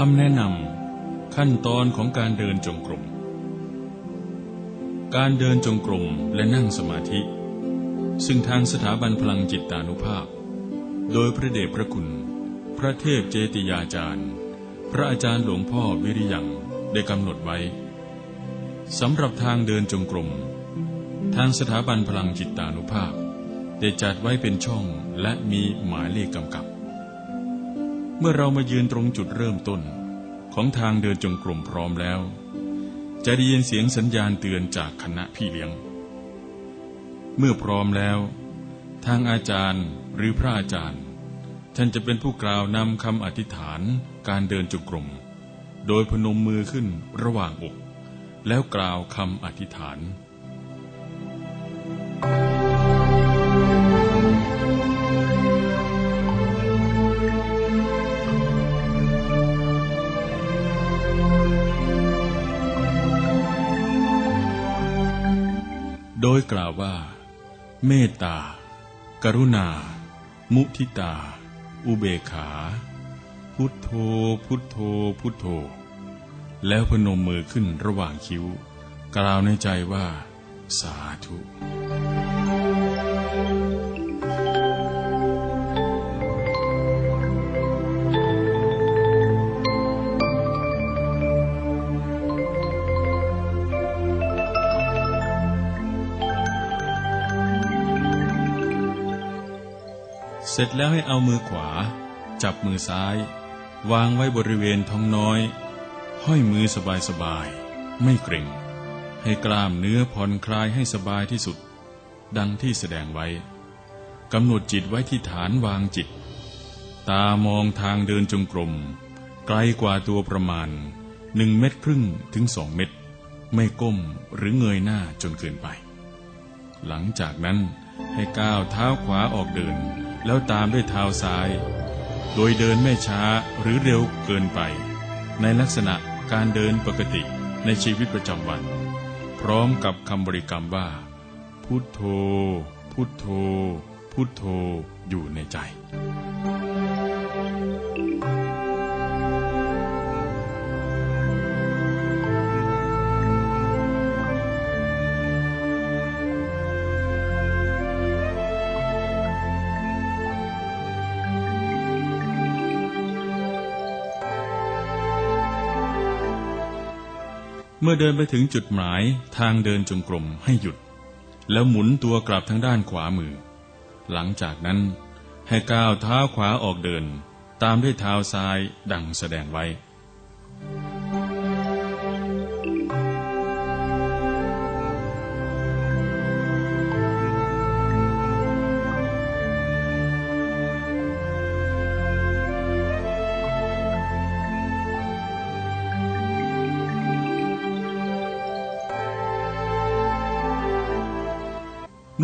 คำแนะนำขั้นตอนของการเดินจงกรม การเดินจงกรมและนั่งสมาธิ ซึ่งทางสถาบันพลังจิตตานุภาพ โดยพระเดชพระคุณ พระเทพเจติยาจารย์ พระอาจารย์หลวงพ่อวิริยังได้กำหนดไว้สำหรับทางเดินจงกรม ทางสถาบันพลังจิตตานุภาพ ได้จัดไว้เป็นช่องและมีหมายเลขกำกับ เมื่อเรามายืนตรงจุดเริ่มต้น ของทางเดินจงกรมพร้อมแล้ว จะได้ยินเสียงสัญญาณเตือนจากคณะพี่เลี้ยง เมื่อพร้อมแล้ว ทางอาจารย์หรือพระอาจารย์ ท่านจะเป็นผู้กล่าวนำคำอธิษฐานการเดินจงกรมโดยพนมมือขึ้นระหว่างอก แล้วกล่าวคำอธิษฐาน โดยกล่าวว่า เมตตา กรุณา มุทิตา อุเบกขา พุทโธ พุทโธ พุทโธ แล้วพนมมือขึ้นระหว่างคิ้ว กล่าวในใจว่า สาธุ เสร็จแล้วให้เอามือขวา จับมือซ้าย วางไว้บริเวณท้องน้อย ห้อยมือสบายๆ ไม่เกร็ง ให้กล้ามเนื้อผ่อนคลายให้สบายที่สุด ดังที่แสดงไว้กำหนดจิตไว้ที่ฐานวางจิต ตามองทางเดินจงกรม ไกลกว่าตัวประมาณหนึ่งเม็ดครึ่งถึงสองเม็ดไม่ก้มหรือเงยหน้าจนเกินไป หลังจากนั้นให้ก้าวเท้าขวาออกเดิน แล้วตามด้วยเท้าซ้าย โดยเดินไม่ช้าหรือเร็วเกินไป ในลักษณะการเดินปกติในชีวิตประจำวัน พร้อมกับคำบริกรรมว่า พุทโธ พุทโธ พุทโธอยู่ในใจ เมื่อเดินไปถึงจุดหมายทางเดินจงกรมให้หยุด แล้วหมุนตัวกลับทางด้านขวามือ หลังจากนั้นให้ก้าวเท้าขวาออกเดิน ตามด้วยเท้าซ้ายดังแสดงไว้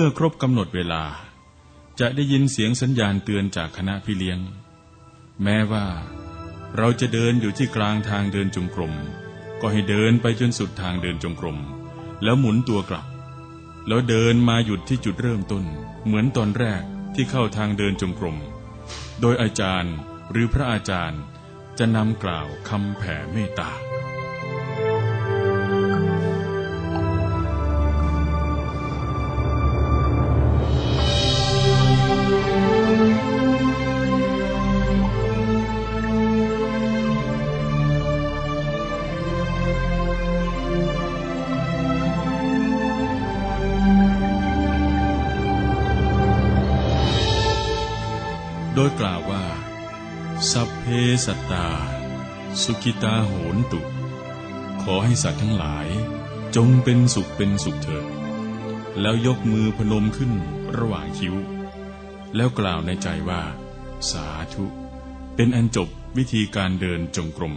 มื่อครบกำหนดเวลา จะได้ยินเสียงสัญญาณเตือนจากคณะพี่เลี้ยง แม้ว่า เราจะเดินอยู่ที่กลางทางเดินจงกรม ก็ให้เดินไปจนสุดทางเดินจงกรม แล้วหมุนตัวกลับ แล้วเดินมาหยุดที่จุดเริ่มต้น เหมือนตอนแรกที่เข้าทางเดินจงกรม โดยอาจารย์หรือพระอาจารย์จะนำกล่าวคำแผ่เมตตา ดยกล่าวว่า สัพเพสัตตา สุขิตาโหนตุ ขอให้สัตว์ทั้งหลาย จงเป็นสุขเป็นสุขเถิด แล้วยกมือพนมขึ้นระหว่างคิ้ว แล้วกล่าวในใจว่า สาธุ เป็นอันจบวิธีการเดินจงกรม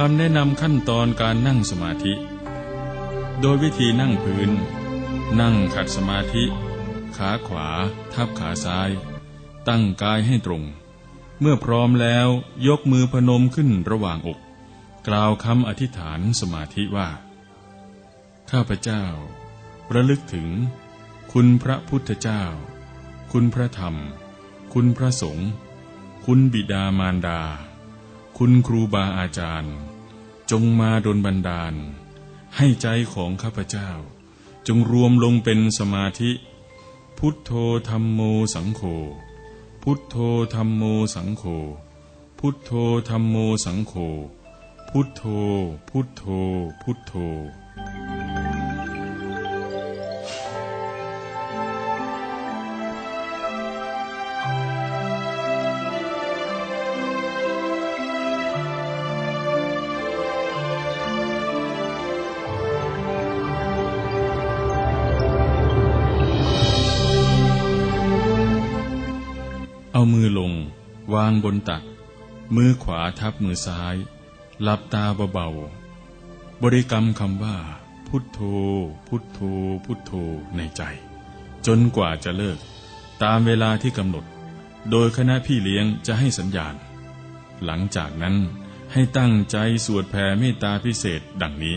คำแนะนำขั้นตอนการนั่งสมาธิ โดยวิธีนั่งพื้น นั่งขัดสมาธิ ขาขวา ทับขาซ้าย ตั้งกายให้ตรง เมื่อพร้อมแล้วยกมือพนมขึ้นระหว่างอก กล่าวคำอธิษฐานสมาธิว่า ข้าพเจ้า ระลึกถึง คุณพระพุทธเจ้า คุณพระธรรม คุณพระสงฆ์คุณบิดามารดา คุณครูบาอาจารย์ จงมาดลบันดาล ให้ใจของข้าพเจ้า จงรวมลงเป็นสมาธิ พุทโธธรรมโมสังโฆพุทโธธรรมโมสังโฆพุทโธธรรมโมสังโฆพุทโธ พุทโธ พุทโธางบนตัก มือขวาทับมือซ้าย หลับตาเบาๆ บริกรรมคำว่า พุทโธ พุทโธ พุทโธในใจ จนกว่าจะเลิก ตามเวลาที่กำหนด โดยคณะพี่เลี้ยงจะให้สัญญาณ หลังจากนั้นให้ตั้งใจสวดแผ่เมตตาพิเศษดังนี้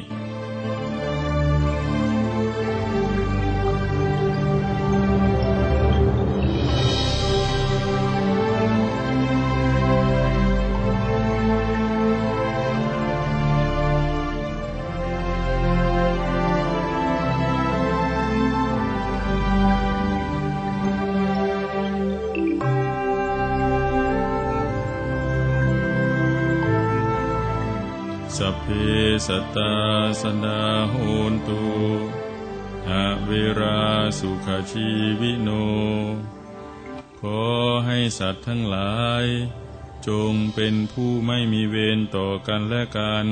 สพเพสตตาสนาโหนตุอเวราสุขชีวิโน ขอให้สัตว์ทั้งหลาย จงเป็นผู้ไม่มีเวรต่อกันและกัน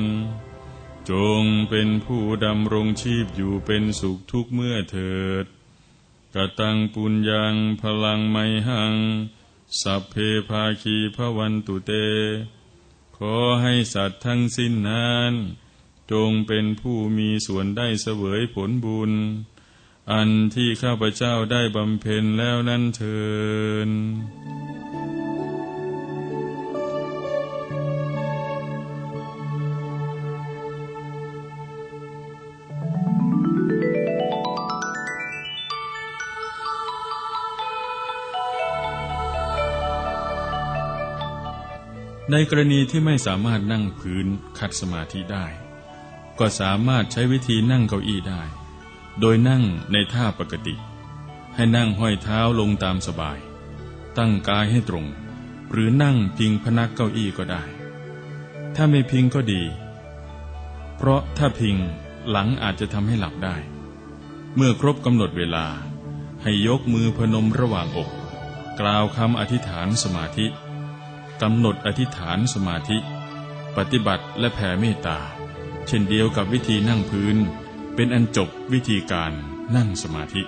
จงเป็นผู้ดำรงชีพอยู่เป็นสุขทุกเมื่อเถิดกตังปุญญังพลังไมหัง สัพเพภาคีพระวันตุเต ขอให้สัตว์ทั้งสิ้นนั้น จงเป็นผู้มีส่วนได้เสวยผลบุญ อันที่ข้าพเจ้าได้บำเพ็ญแล้วนั่นเทิน ในกรณีที่ไม่สามารถนั่งพื้นคัดสมาธิได้ ก็สามารถใช้วิธีนั่งเก้าอี้ได้ โดยนั่งในท่าปกติ ให้นั่งห้อยเท้าลงตามสบาย ตั้งกายให้ตรง หรือนั่งพิงพนักเก้าอี้ก็ได้ ถ้าไม่พิงก็ดี เพราะถ้าพิงหลังอาจจะทำให้หลับได้ เมื่อครบกำหนดเวลา ให้ยกมือพนมระหว่างอก กล่าวคำอธิษฐานสมาธิ กำหนดอธิษฐานสมาธิ ปฏิบัติและแผ่เมตตา เช่นเดียวกับวิธีนั่งพื้น เป็นอันจบวิธีการนั่งสมาธิ